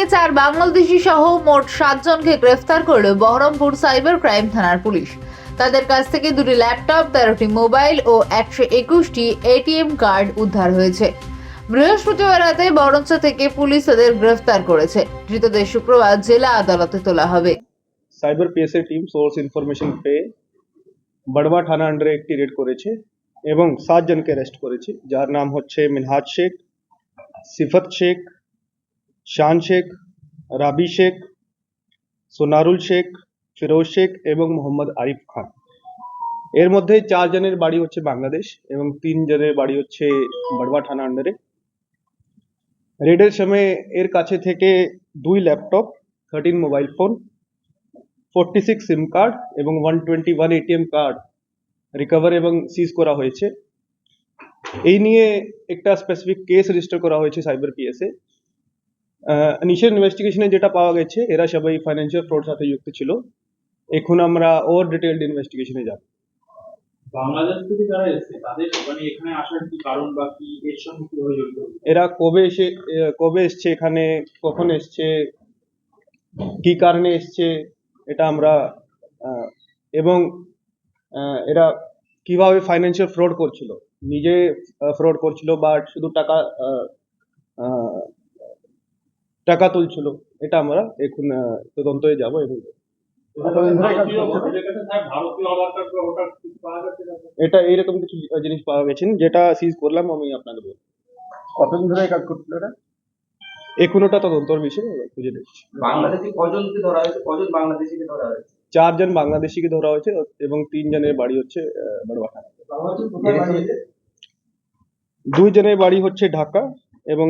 থেকে চার বাংলাদেশি সহ মোট সাতজনকে গ্রেফতার করল বহরমপুর সাইবার ক্রাইম থানার পুলিশ। তাদের কাছ থেকে দুটি ল্যাপটপ, তেরোটি মোবাইল ও একশো একুশটি এটিএম কার্ড উদ্ধার হয়েছে। বৃহস্পতিবার রাতে বরঞ্চ থেকে পুলিশ তাদের গ্রেফতার করেছে। ধৃতদের শুক্রবার জেলা আদালতে তোলা হবে। Cyber PSA team source information পেয়ে বড়বা থানা আন্ডারে একটি রেড করেছে এবং সাত জনকে অ্যারেস্ট করেছে, যার নাম হচ্ছে মিনহাজ শেখ, সিফত শেখ শান শেখ, রাবি শেখ, সোনারুল শেখ, ফিরোজ শেখ এবং মোহাম্মদ আরিফ খান। এর মধ্যে চারজনের বাড়ি হচ্ছে বাংলাদেশ এবং তিন জনের বাড়ি হচ্ছে বড়বা থানা আন্ডারে। রেডের সময় এর কাছে থেকে দুই laptop thirteen mobile phone forty six SIM card এবং one twenty one ATM card recover এবং সিজ করা হয়েছে। এই নিয়ে একটা স্পেসিফিক কেস রেজিস্টার করা হয়েছে সাইবার পিএসে ইনিশিয়াল ইনভেস্টিগেশনে যেটা পাওয়া গেছে এরা সবাই ফাইন্যান্সিয়াল ফ্রড সাথে যুক্ত ছিল। এখন আমরা ওর ডিটেলড ইনভেস্টিগেশনে যাব। বাংলাদেশ থেকে যারা এসেছে তাদের মানে এখানে আসার কি কারণ বা কি এর সঙ্গে কীভাবে জড়িত? এরা কবে এসে কবে এসছে এখানে কখন এসছে কি কারণে এসছে এটা আমরা এবং এরা কীভাবে ফাইন্যান্সিয়াল ফ্রড করছিল নিজে ফ্রড করছিল বা শুধু টাকা টাকা তুলছিল। এটা আমরা এখন তদন্তে যাব এবং এটা এইরকম কিছু জিনিস পাওয়া গেছে। যেটা সিজ করলাম আমি আপনাকে বলব। কতদিন ধরে কাজ করছিল এটা? এখন ওটা তদন্তর বিষয় খুঁজে দেখছি। বাংলাদেশি কজনকে ধরা হয়েছে? কজন বাংলাদেশিকে ধরা হয়েছে? চারজন বাংলাদেশিকে ধরা হয়েছে এবং তিনজনের বাড়ি হচ্ছে দুই জনের বাড়ি হচ্ছে ঢাকা এবং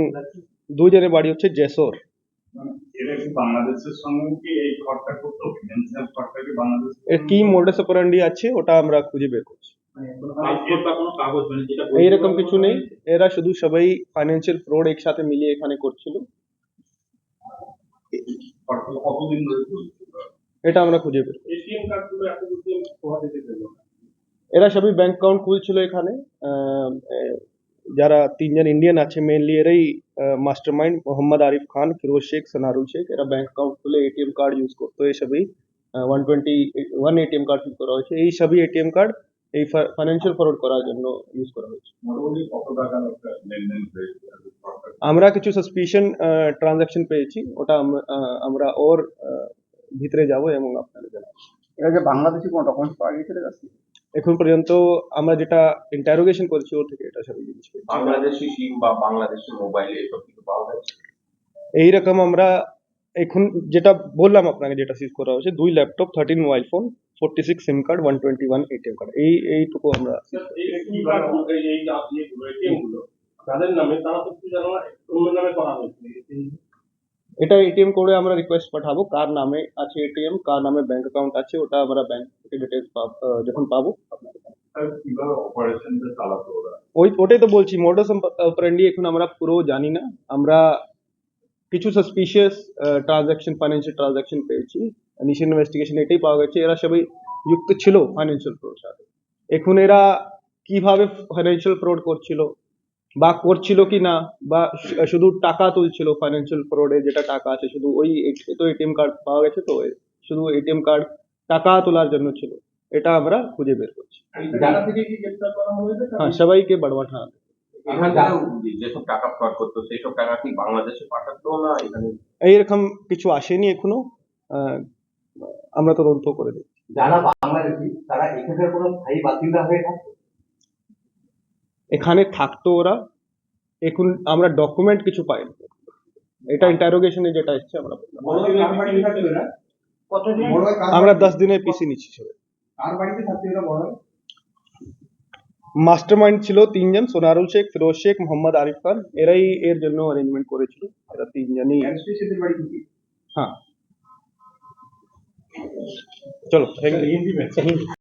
দুই জনের বাড়ি হচ্ছে জেসর। এরা কি মোডাস অপারেন্ডি আছে ওটা আমরা খুঁজে বের করছি। মানে যেটা এইরকম কিছু নেই। এরা শুধু সবাই ফাইন্যান্সিয়াল ফ্রড একসাথে মিলিয়ে এখানে করছিল। এটা আমরা খুঁজে বের এরা সবই ব্যাংক অ্যাকাউন্ট খুলছিল এখানে। যারা তিনজন ইন্ডিয়ান আছে মেনলি এরাই মাস্টার মাইন্ড মোহাম্মদ আরিফ খান ফিরোজ শেখ সনারুল শেখ এরা ব্যাংক অ্যাকাউন্ট খুলে এটিএম কার্ড ইউজ করতো এই সবই one twenty one ATM card use করা হয়েছে এই সবই এটিএম কার্ড এই ফাইন্যান্সিয়াল ফ্রড করার জন্য ইউজ করা হয়েছে আমরা কিছু সাসপিশন ট্রানজাকশন পেয়েছি ওটা আমরা ওর ভিতরে যাব এবং আপনাদের জানাব এটা যে বাংলাদেশি কোনো ডকুমেন্টস পাওয়া গেছে এর কাছে এখন পর্যন্ত আমরা যেটা ইন্টারোগেশন করেছি ওর থেকে এটা সবই জিনিস বাংলাদেশি সিম বা বাংলাদেশি মোবাইল এসব কিছু পাওয়া গেছে? এইরকম আমরা এখন যেটা বললাম আপনাকে যেটা সিজ করা হয়েছে দুই laptop thirteen mobile phone forty six SIM card one twenty one ATM card এই এইটুকু আমরা এই এই এই তাদের নামে তারা তো জানো না অন্য নামে করা হয়েছে। এটা এটিএম করে আমরা রিকোয়েস্ট পাঠাবো কার নামে আছে এটিএম কার নামে ব্যাংক অ্যাকাউন্ট আছে ওটা আমরা ব্যাংক থেকে ডিটেলস যখন পাবো। ওই ওটাই তো বলছি মোডাস অপারেন্ডি এখন আমরা পুরো জানি না। আমরা কিছু সাসপিশিয়াস ট্রানজাকশন ফাইন্যান্সিয়াল ট্রানজাকশন পেয়েছি। ইনিশিয়াল ইনভেস্টিগেশন এটাই পাওয়া গেছে। এরা সবাই যুক্ত ছিল ফাইন্যান্সিয়াল ফ্রড সাথে। এখন এরা কীভাবে ফাইন্যান্সিয়াল ফ্রড করছিল? বা করছিল কি না বা শুধু টাকা তুলছিল ফাইন্যান্সিয়াল ফ্রডে যেটা টাকা আছে শুধু ওই তো এটিএম কার্ড পাওয়া গেছে তো শুধু এটিএম কার্ড টাকা তোলার জন্য ছিল এটা আমরা খুঁজে বের করছি। হ্যাঁ সবাইকে বড়বা থানা যেসব টাকা ফ্রড করতো সেই সব টাকা কি বাংলাদেশে পাঠাতো না এখানে? এইরকম কিছু আসেনি এখনও আহ, আমরা তদন্ত করে দিই যারা বাংলাদেশি তারা এখানকার কোনো স্থায়ী বাসিন্দা হয়ে থাকে এখানে থাকতো ওরা। এখন আমরা ডকুমেন্ট কিছু পাইনি। এটা ইন্টারোগেশনে যেটা এসছে আমরা আমরা দশ দিনের পিসি নিচ্ছি সবাই। মাস্টার মাইন্ড ছিল তিনজন সোনারুল শেখ ফিরোজ শেখ মোহাম্মদ আরিফ খান। এরাই এর জন্য অ্যারেঞ্জমেন্ট করেছিল। এরা তিনজনই হ্যাঁ। চলো থ্যাংক ইউ